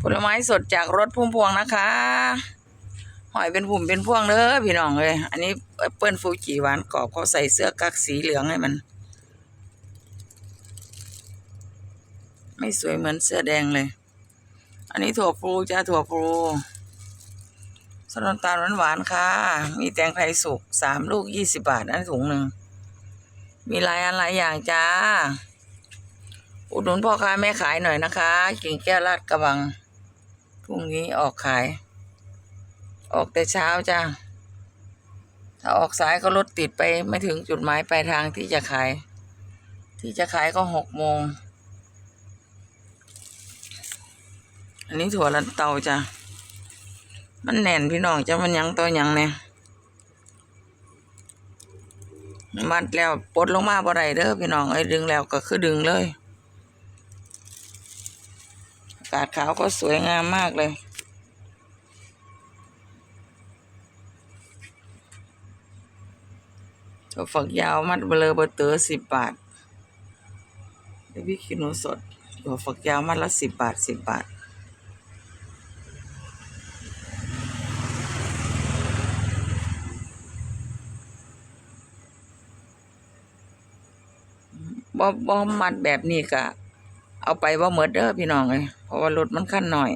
ผลไม้สดจากรถพุ่มพวงนะคะ หอยเป็นผุ่มเป็นพวงเด้อพี่น้องเลยอันนี้แอปเปิลฟูจิหวานกรอบเขาใส่เสื้อกั๊กสีเหลืองให้มัน ไม่สวยเหมือนเสื้อแดงเลย อันนี้ถั่วพลูจ้าถั่วพลูสดน้ำตาลหวานๆค่ะ มีแตงไทยสุกสามลูกยี่สิบาทอันถุงหนึ่งมีหลายอันหลายอย่างจ้า อุดหนุนพ่อค้าแม่ขายหน่อยนะคะ กิ่งแก้วลาดกระบัง พรุ่งนี้ออกขาย ออกแต่เช้าจ้าถ้าออกสายก็รถติดไปไม่ถึงจุดหมายปลายทางที่จะขาย ที่จะขายก็หกโมง อันนี้ถั่วลันเตาจ้ะ มันแน่นพี่น้องจ้ะมันยังตัวยังเนี่ยมัดแล้วปลดลงมาบ่ได้เด้อพี่น้องเอ้ดึงแล้วก็คือดึงเลยากาขาวก็สวยงามมากเลย ถั่วฝักยาวมัดเบลอเบอร์เตอสิบบาทเดี๋ยวพี่ขี้หนูสดถั่วฝักยาวมัดละสิบบาทสิบบาทบ่บ่มัดแบบนี้ก็ เอาไปบ่หมดเด้อพี่น้องเอ้ยเพราะว่ารถมันคันหน้อย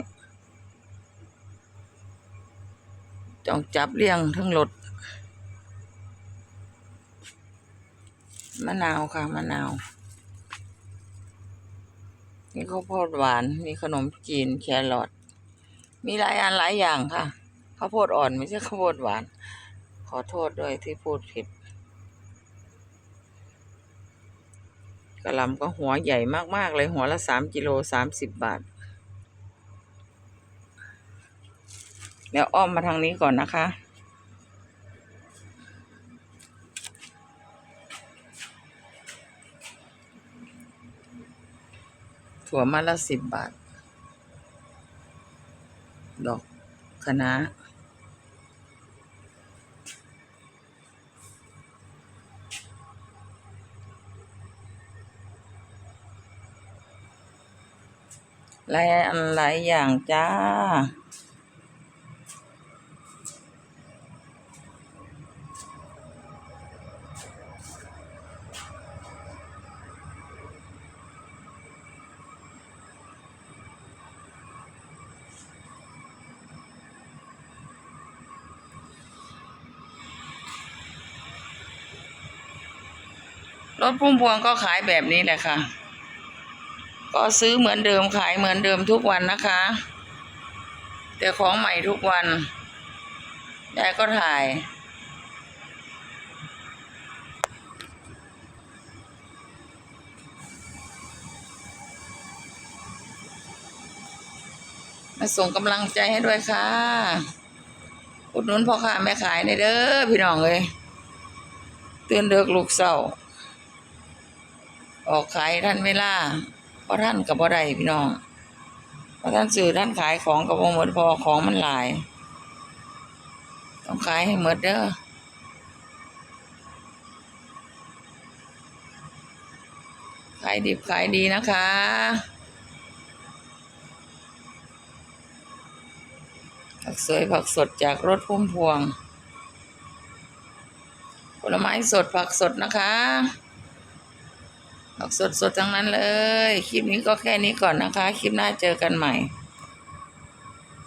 ต้องจับเลี้ยงทั้งรถมะนาวค่ะมะนาว มีข้าวโพดหวาน มีขนมจีนแครอทมีหลายอันหลายอย่างค่ะข้าวโพดอ่อนไม่ใช่ข้าวโพดหวาน ขอโทษด้วยที่พูดผิด กระลำก็หัวใหญ่มาก ๆ เลยหัวละสามกิโลสามสิบบาท แล้วอ้อมมาทางนี้ก่อนนะคะ ถั่วมาละสิบบาท ดอกคะน้า หลายอันหลายอย่างจ้า รถพุ่มพวงก็ขายแบบนี้แหละค่ะ ก็ซื้อเหมือนเดิมขายเหมือนเดิมทุกวันนะคะ แต่ของใหม่ทุกวันยายก็ถ่าย มาส่งกำลังใจให้ด้วยค่ะ อุดหนุนพ่อค้าแม่ขายในเด้อพี่น้องเลยเตือนเด็กลูกเศร้าออกขายท่านเวลา พราะท่านกับบ่อได้พี่น้องเพราะท่านสื่อท่านขายของกับบ่หมดพอของมันหลาย ต้องขายให้หมดเด้อขายดิบขายดีนะคะผักสวยผักสดจากรถพุ่มพวง ผลไม้สดผักสดนะคะ ผักสดสดๆทั้งนั้นเลย คลิปนี้ก็แค่นี้ก่อนนะคะ คลิปหน้าเจอกันใหม่